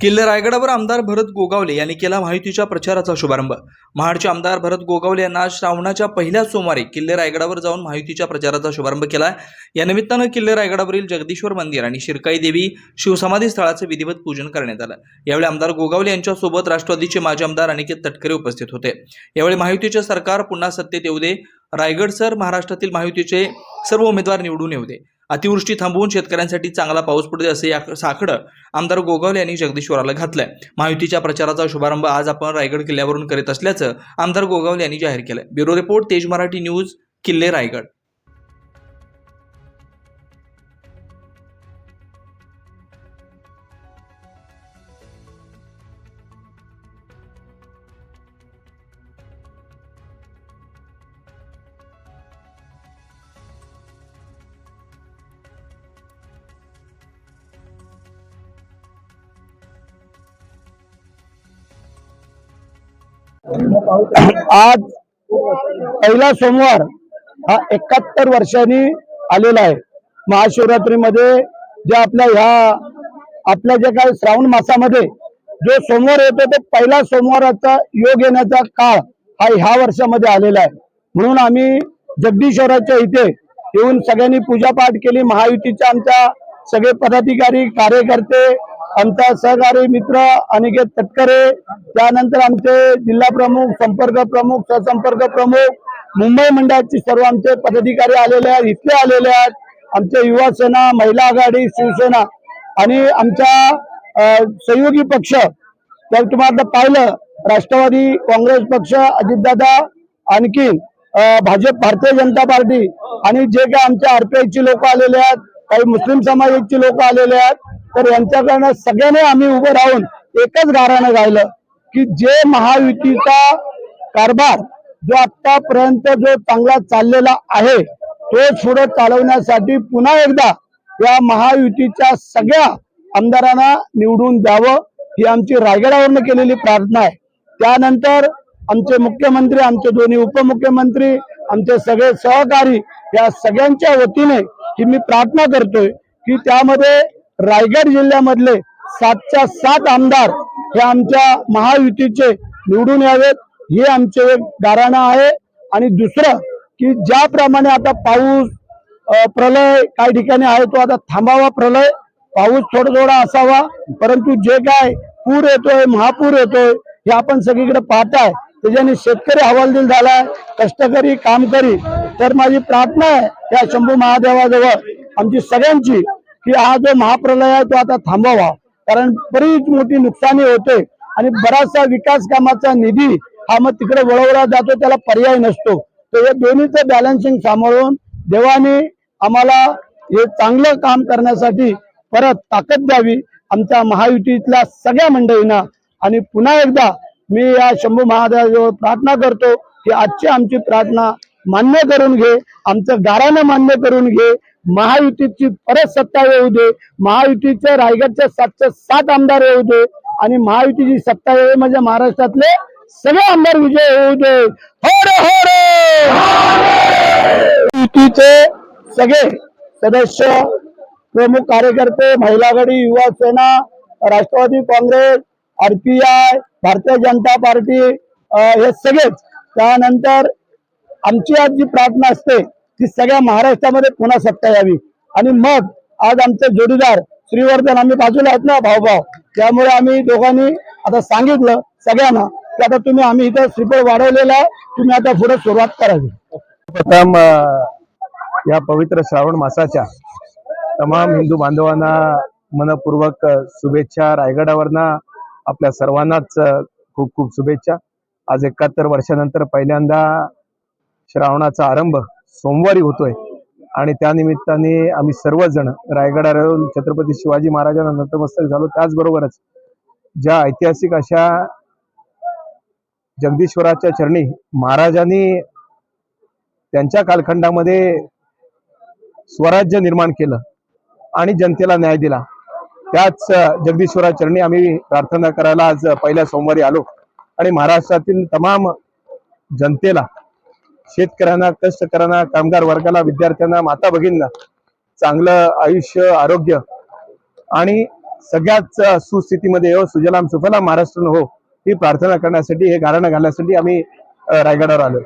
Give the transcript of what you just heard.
किल्ले रायगडावर आमदार भरत गोगावले यांनी केला माहितीच्या प्रचाराचा शुभारंभ. महाडचे आमदार भरत गोगावले यांना श्रावणाच्या पहिल्या सोमवारी किल्ले रायगडावर जाऊन माहितीच्या प्रचाराचा शुभारंभ केला या निमित्तानं किल्ले रायगडावरील जगदीश्वर मंदिर आणि शिरकाई देवी शिवसमाधी स्थळाचे विधिवत पूजन करण्यात आलं. यावेळी आमदार गोगावले यांच्यासोबत राष्ट्रवादीचे माजी आमदार अनिकेत तटकरे उपस्थित होते. यावेळी माहितीचे सरकार पुन्हा सत्तेत येऊ दे. रायगड सर महाराष्ट्रातील माहितीचे सर्व उमेदवार निवडून येऊ दे. अतिवृष्टी थांबवून शेतकऱ्यांसाठी चांगला पाऊस पडू दे असे या साकडं आमदार गोगावले यांनी जगदीश्वराला घातलंय. महायुतीच्या प्रचाराचा शुभारंभ आज आपण रायगड किल्ल्यावरून करीत असल्याचं आमदार गोगावले यांनी जाहीर केलंय. ब्युरो रिपोर्ट तेज मराठी न्यूज किल्ले रायगड. आज पहिला सोमवार हा एकाहत्तर वर्षांनी आलेला आहे. महाशिवरात्रीमध्ये जे आपल्या ह्या आपल्या जे काय श्रावण मासामध्ये जो सोमवार येतो तो पहिला सोमवाराचा योग येण्याचा काळ हा ह्या वर्षामध्ये आलेला आहे. म्हणून आम्ही जगदीश्वराच्या इथे येऊन सगळ्यांनी पूजापाठ केली. महायुतीच्या आमच्या सगळे पदाधिकारी कार्यकर्ते आमचा सहकारी मित्र अनिकेत तटकरे त्यानंतर आमचे जिल्हा प्रमुख संपर्क प्रमुख सहसंपर्क प्रमुख मुंबई मंडळाचे सर्व आमचे पदाधिकारी आलेले आहेत इथले आलेले आहेत. आमचे युवा सेना महिला आघाडी शिवसेना आणि आमच्या सहयोगी पक्ष. तर तुम्हाला पाहिलं राष्ट्रवादी काँग्रेस पक्ष अजितदादा आणखी भाजप भारतीय जनता पार्टी आणि जे काही आमच्या आरपीआयची लोक आलेले आहेत काही मुस्लिम समाजाची लोक आलेले आहेत तर यांच्याकडनं सगळ्यांनी आम्ही उभं राहून एकच गाराणं गायलं की जे महायुतीचा कारभार जो आतापर्यंत जो चांगला चाललेला आहे तो पुढे चालवण्यासाठी पुन्हा एकदा या महायुतीच्या सगळ्या आमदारांना निवडून द्यावं ही आमची रायगडावरनं केलेली प्रार्थना आहे. त्यानंतर आमचे मुख्यमंत्री आमचे दोन्ही उपमुख्यमंत्री आमचे सगळे सहकारी या सगळ्यांच्या वतीने ही मी प्रार्थना करतोय की त्यामध्ये रायगड जिल्ह्यामधले सातच्या सात आमदार हे आमच्या महायुतीचे निवडून यावेत. हे आमचे एक गाराणं आहे. आणि दुसरं की ज्याप्रमाणे आता पाऊस प्रलय काही ठिकाणी आहे तो आता थांबावा प्रलय. पाऊस थोडा थोडा असावा. परंतु जे काय पूर येतोय महापूर येतोय हे आपण सगळीकडे पाहताय. त्याच्याने शेतकरी हवालदिल झालाय कष्टकरी कामकरी. तर माझी प्रार्थना आहे या शंभू महादेवाजवळ आमची सगळ्यांची की हा जो महाप्रलय आहे तो आता थांबावा. कारण बरीच मोठी नुकसानी होते आणि बराचसा विकास कामाचा निधी हा मग तिकडे वळवला जातो त्याला पर्याय नसतो. तर या दोन्हीचं बॅलन्सिंग सांभाळून देवाने आम्हाला हे चांगलं काम करण्यासाठी परत ताकद द्यावी आमच्या महायुतीतल्या सगळ्या मंडळींना. आणि पुन्हा एकदा मी या शंभू महादेवाजवळ प्रार्थना करतो की आजची आमची प्रार्थना मान्य करून घे आमचं गारानं मान्य करून घे महायुतीची परत सत्ता येऊ दे महायुतीचे रायगडचे सातशे सात आमदार येऊ दे आणि महायुतीची सत्ता येऊ म्हणजे महाराष्ट्रातले सगळे आमदार विजय होऊ दे. हो रे हो रे! युतीचे सगळे सदस्य प्रमुख कार्यकर्ते महिला गडी युवा सेना राष्ट्रवादी काँग्रेस आरपीआय भारतीय जनता पार्टी हे सगळेच. त्यानंतर आमची आज जी प्रार्थना असते की सगळ्या महाराष्ट्रामध्ये पुन्हा सत्ता यावी. आणि मग आज आमचे जोडीदार श्रीवर्धन आम्ही बाजूला आहेत ना भाऊभाव त्यामुळे आम्ही दोघांनी आता सांगितलं सगळ्यांना की आता तुम्ही आम्ही इथं श्रीफळ वाढवलेला आहे तुम्ही आता पुढे सुरुवात करावी. प्रथम या पवित्र श्रावण मासाच्या तमाम हिंदू बांधवांना मनपूर्वक शुभेच्छा. रायगडावरना आपल्या सर्वांनाच खूप खूप शुभेच्छा. आज एकाहत्तर वर्षानंतर पहिल्यांदा श्रावणाचा आरंभ सोमवारी होतोय. आणि त्या निमित्ताने आम्ही सर्वजण रायगडावरून छत्रपती शिवाजी महाराजांना नतमस्तक झालो. त्याचबरोबरच ज्या ऐतिहासिक अशा जगदीश्वराच्या चरणी महाराजांनी त्यांच्या कालखंडामध्ये स्वराज्य निर्माण केलं आणि जनतेला न्याय दिला. त्याच जगदीश्वरा चरणी आम्ही प्रार्थना करायला आज पहिल्या सोमवारी आलो. आणि महाराष्ट्रातील तमाम जनतेला शेतकऱ्यांना कष्टकऱ्यांना कामगार वर्गाला विद्यार्थ्यांना माता भगिनींना चांगलं आयुष्य आरोग्य आणि सगळ्याच सुस्थितीमध्ये हो सुजलाम सुफलाम महाराष्ट्र हो. ही प्रार्थना करण्यासाठी हे गाणं घालण्यासाठी आम्ही रायगडावर आलो